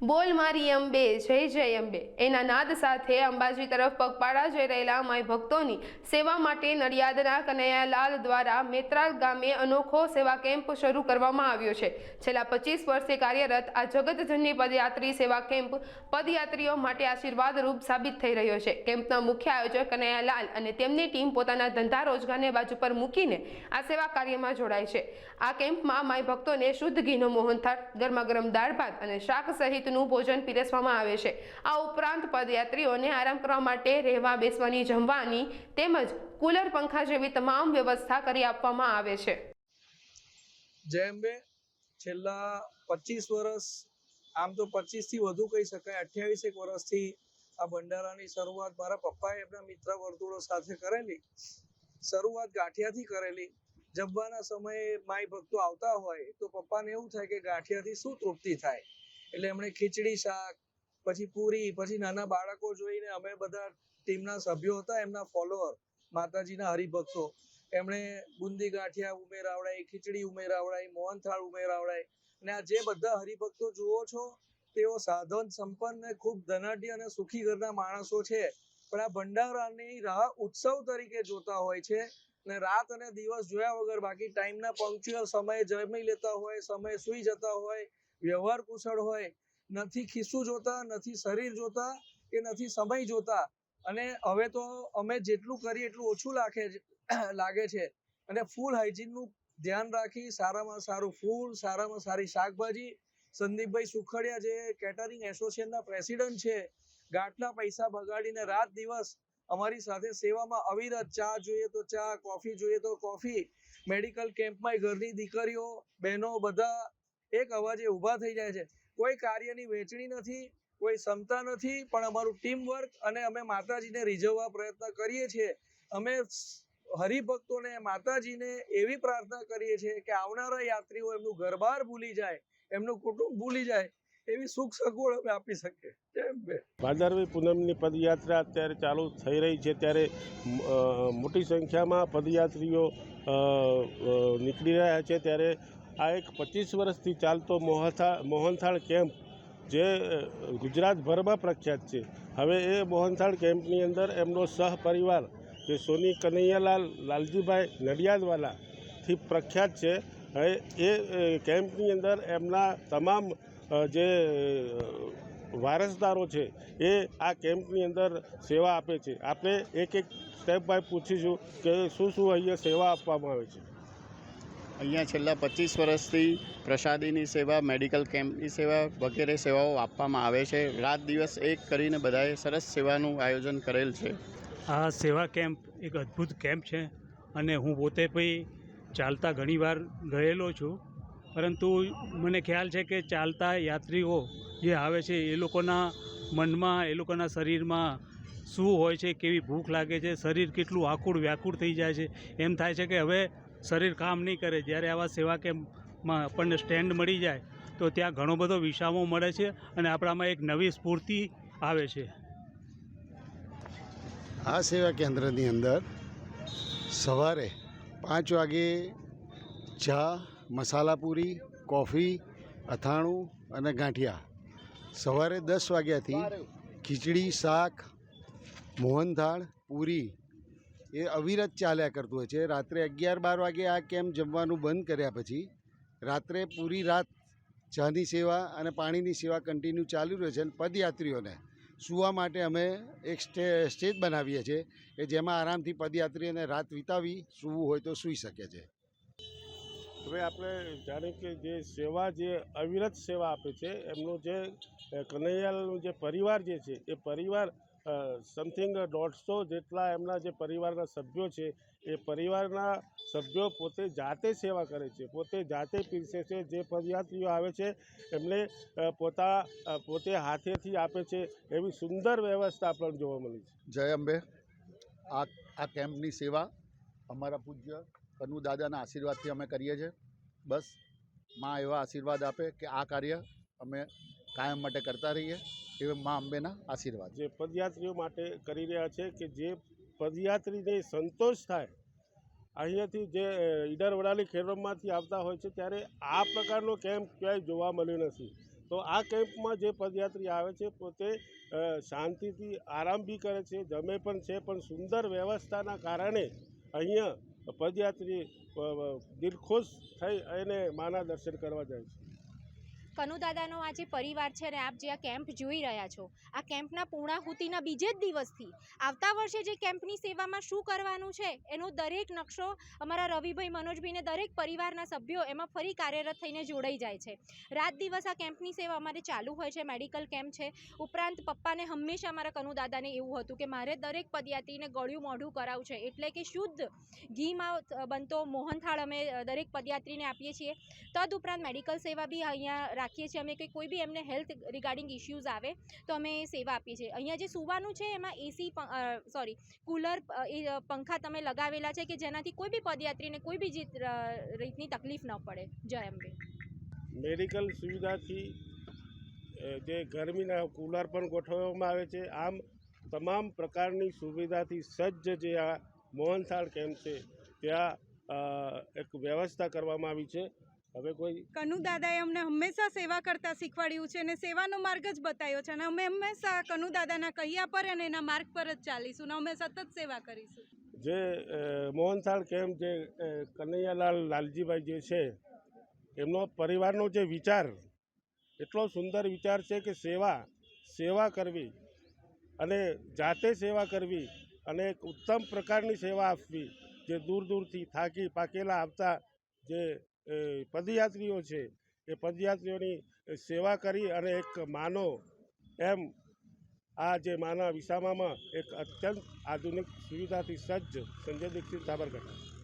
બોલ મારી અંબે, જય જય અંબે. એના નાદ સાથે અંબાજી તરફ પગપાળા જઈ રહેલા માય ભક્તોની સેવા માટે નડિયાદના કનૈયાલાલ દ્વારા મેત્રાલ ગામે અનોખો સેવા કેમ્પ શરૂ કરવામાં આવ્યો છે. છેલ્લા પચીસ વર્ષે કાર્યરત આ જગતજનની પદયાત્રી સેવા કેમ્પ પદયાત્રીઓ માટે આશીર્વાદરૂપ સાબિત થઈ રહ્યો છે. કેમ્પના મુખ્ય આયોજક કનૈયાલાલ અને તેમની ટીમ પોતાના ધંધા રોજગારને બાજુ પર મૂકીને આ સેવા કાર્યમાં જોડાય છે. આ કેમ્પમાં માય ભક્તોને શુદ્ધ ઘીનો મોહનથાળ, ગરમાગરમ દાળ ભાત અને શાક સહિતનું ભોજન પીરસવામાં આવે છે. આ ઉપરાંત પદયાત્રીઓને આરામ કરવા માટે રહેવા, બેસવાની, જમવાની તેમજ કુલર પંખા જેવી તમામ વ્યવસ્થા કરી આપવામાં આવે છે. છેલ્લા પચીસ વર્ષ, આમ તો પચીસથી વધુ કહી શકાય, અઠ્યાવીસેક વર્ષથી આ ભંડારાની શરૂઆત મારા પપ્પાએ એમના મિત્ર વર્તુળો સાથે કરેલી, શરૂઆત ગાંઠિયાથી કરેલી. જમવાના સમયે માય ભક્તો આવતા હોય તો પપ્પાને એવું થાય કે ગાંઠિયાથી શું તૃપ્તિ થાય? એટલે એમણે ખીચડી, શાક, પછી પૂરી, પછી નાના બાળકો જોઈને અમે બધા ટીમના સભ્યો હતા, એમના ફોલોઅર માતાજીના હરિભક્તો. એમણે બુંદી ગાંઠિયા ઉમેરાવડાય ખીચડી ઉમેરાવડાય મોહનથાળ ઉમેરાવડાય અને આ જે બધા હરિભક્તો જુઓ છો, તેઓ સાધન સંપન્ન ખૂબ ધનાઢ્ય અને સુખી ઘરના માણસો છે. પણ આ ભંડારાની રાહ ઉત્સવ તરીકે જોતા હોય છે ને રાત અને દિવસ જોયા વગર બાકી ટાઈમના પંક્ચ્યુઅલ સમયે જમી લેતા હોય, સમયે સુઈ જતા હોય વ્યવહાર કુશળ હોય, નથી ખિસ્સું જોતા, નથી શરીર જોતા કે નથી સમય જોતા. અને હવે તો અમે જેટલું કરીએ એટલું ઓછું લાગે લાગે છે. અને ફૂલ હાઇજીનનું ધ્યાન રાખી સારામાં સારું ફૂલ, સારામાં સારી શાકભાજી. સંદીપભાઈ સુખડિયા જે કેટરિંગ એસોસિએશનના પ્રેસિડન્ટ છે, ગાંઠના પૈસા બગાડીને રાત દિવસ અમારી સાથે સેવામાં અવિરત ચા જોઈએ તો ચા, કોફી જોઈએ તો કોફી. મેડિકલ કેમ્પમાં ઘરની દીકરીઓ, બહેનો બધા એક અવાજે ઊભા થઈ જાય છે. કોઈ કાર્યની વહેંચણી નથી, કોઈ ક્ષમતા નથી, પણ અમારું ટીમ વર્ક અને અમે માતાજીને રીઝવવા પ્રયત્ન કરીએ છીએ. અમે હરિભક્તોને માતાજીને એવી પ્રાર્થના કરીએ છીએ કે આવનારા યાત્રીઓ એમનું ઘરબાર ભૂલી જાય, એમનું કુટુંબ ભૂલી જાય, એવી સુખ સગવડ અમે આપી શકીએ. ભાદરવી પૂનમની પદયાત્રા અત્યારે ચાલુ થઈ રહી છે. ત્યારે મોટી સંખ્યામાં પદયાત્રીઓ નીકળી રહ્યા છે. ત્યારે આ એક પચીસ વર્ષથી ચાલતો મોહથા, મોહનથાળ કેમ્પ જે ગુજરાતભરમાં પ્રખ્યાત છે. હવે એ મોહનથાળ કેમ્પની અંદર એમનો સહપરિવાર જે સોની કનૈયાલાલ, લાલજીભાઈ નડિયાદવાલાથી પ્રખ્યાત છે. હવે એ કેમ્પની અંદર એમના તમામ જે વારસદારો છે એ આ કેમ્પની અંદર સેવા આપે છે. આપણે એક એક સ્ટેપ બાય પૂછીશું કે શું શું અહીંયા સેવા આપવામાં આવે છે. અહીંયા છેલ્લા પચીસ વર્ષથી પ્રસાદીની સેવા, મેડિકલ કેમ્પની સેવા વગેરે સેવાઓ આપવામાં આવે છે. રાત દિવસ એક કરીને બધાએ સરસ સેવાનું આયોજન કરેલ છે. આ સેવા કેમ્પ એક અદ્ભુત કેમ્પ છે અને હું પોતે પછી ચાલતા ઘણીવાર ગયેલો છું. પરંતુ મને ખ્યાલ છે કે ચાલતા યાત્રીઓ જે આવે છે, એ લોકોના મનમાં, એ લોકોના શરીરમાં શું હોય છે, કેવી ભૂખ લાગે છે, શરીર કેટલું આકુળ વ્યાકુળ થઈ જાય છે, એમ થાય છે કે હવે શરીર કામ નહીં કરે, જ્યારે આવા સેવા કેમ્પમાં આપણને સ્ટેન્ડ મળી જાય, તો ત્યાં ઘણો બધો વિસામો મળે છે અને આપણામાં એક નવી સ્ફૂર્તિ આવે છે. આ સેવા કેન્દ્રની અંદર સવારે પાંચ વાગે ચા મસાલાપુરી કોફી, અથાણું અને ગાંઠિયા. સવારે દસ વાગ્યાથી ખીચડી, શાક, મોહનથાળ, પૂરી એ અવિરત ચાલ્યા કરતું હોય છે. રાત્રે અગિયાર બાર વાગે આ કેમ્પ જમવાનું બંધ કર્યા પછી, રાત્રે પૂરી રાત ચાની સેવા અને પાણીની સેવા કન્ટિન્યુ ચાલુ રહે છે અને પદયાત્રીઓને સૂવા માટે અમે એક સ્ટે, સ્ટેજ બનાવીએ છીએ કે જેમાં આરામથી પદયાત્રીઓને રાત વિતાવી સૂવું હોય તો સૂઈ શકે છે. હવે આપણે જાણે કે જે સેવા જે અવિરત સેવા આપે છે, એમનો જે કનૈયાલનું જે પરિવાર જે છે, એ પરિવાર સમથિંગ દોઢસો જેટલા એમના જે પરિવારના સભ્યો છે, એ પરિવારના સભ્યો પોતે જાતે સેવા કરે છે, પોતે જાતે પીરસે છે, જે પદયાત્રીઓ આવે છે, એમને પોતા પોતે હાથેથી આપે છે, એવી સુંદર વ્યવસ્થા પણ જોવા મળી છે. જય અંબે. આ આ કેમ્પની સેવા અમારા પૂજ્ય કનુ દાદાના આશીર્વાદથી અમે કરીએ છીએ. બસ, માં એવા આશીર્વાદ આપે કે આ કાર્ય અમે કાયમ માટે કરતા રહીએ એવા મા અંબેના આશીર્વાદ. જે પદયાત્રીઓ માટે કરી રહ્યા છે કે જે પદયાત્રીને સંતોષ થાય, અહીંયાથી જે ઈડરવડાલી ઈડર વડાલી ખેડબ્રહ્માથી આવતા હોય છે ત્યારે આ પ્રકારનો કેમ્પ ક્યાંય જોવા મળ્યો નથી. તો આ કેમ્પમાં જે પદયાત્રી આવે છે, પોતે શાંતિથી આરામ બી કરે છે, જમે પણ છે, પણ સુંદર વ્યવસ્થાના કારણે અહીંયા પદયાત્રી દિલખુશ થઈ અને માના દર્શન કરવા જાય છે. કનુદાદાનો આ જે પરિવાર છે અને આપ જે આ કેમ્પ જોઈ રહ્યા છો, આ કેમ્પના પૂર્ણાહુતિના બીજે જ દિવસથી આવતા વર્ષે જે કેમ્પની સેવામાં શું કરવાનું છે, એનો દરેક નકશો અમારા રવિભાઈ મનોજભાઈને દરેક પરિવારના સભ્યો એમાં ફરી કાર્યરત થઈને જોડાઈ જાય છે. રાત દિવસ આ કેમ્પની સેવા અમારે ચાલુ હોય છે, મેડિકલ કેમ્પ છે. ઉપરાંત પપ્પાને હંમેશા અમારા કનુદાદાને એવું હતું કે મારે દરેક પદયાત્રીને ગળ્યું મોઢું કરાવવું છે, એટલે કે શુદ્ધ ઘીમાં બનતો મોહનથાળ અમે દરેક પદયાત્રીને આપીએ છીએ. તદ ઉપરાંત મેડિકલ સેવા બી અહીંયા રાખીએ છીએ અમે કે કોઈ બી એમને હેલ્થ રિગાર્ડિંગ ઇશ્યુઝ આવે તો અમે સેવા આપીએ છીએ. અહીંયા જે સુવાનું છે એમાં એસી સોરી, કુલર પંખા તમે લગાવેલા છે કે જેનાથી કોઈ બી પદયાત્રીને કોઈ બી રીતની તકલીફ ન પડે. જય અંબે. મેડિકલ સુવિધાથી જે ગરમીના કુલર પણ ગોઠવવામાં આવે છે, આમ તમામ પ્રકારની સુવિધાથી સજ્જ જે આ મોહનથાળ કેમ્પ છે, ત્યાં એક વ્યવસ્થા કરવામાં આવી છે. હવે કોઈ કનુ દાદાએ અમને હંમેશા સેવા કરતા શીખવાડ્યું છે અને સેવાનો માર્ગ જ બતાવ્યો છે અને અમે હંમેશા કનુ દાદાના કહ્યા પર અને એના માર્ગ પર જ ચાલીશું અને અમે સતત સેવા કરીશું. જે મોહનથાળ કેમ્પ જે કનૈયાલાલ લાલજીભાઈ જે છે એમનો પરિવારનો જે વિચાર એટલો સુંદર વિચાર છે કે સેવા સેવા કરવી અને જાતે સેવા કરવી અને એક ઉત્તમ પ્રકારની સેવા આપવી જે દૂર દૂરથી થાકી પાકેલા આવતા જે પદયાત્રીઓ છે. એ પદયાત્રીઓની સેવા કરી અને એક માનો એમ આ જે માના વિસામામાં એક અત્યંત આધુનિક સુવિધાથી સજ્જ સંજય દીક્ષિત સાબરકાંઠા.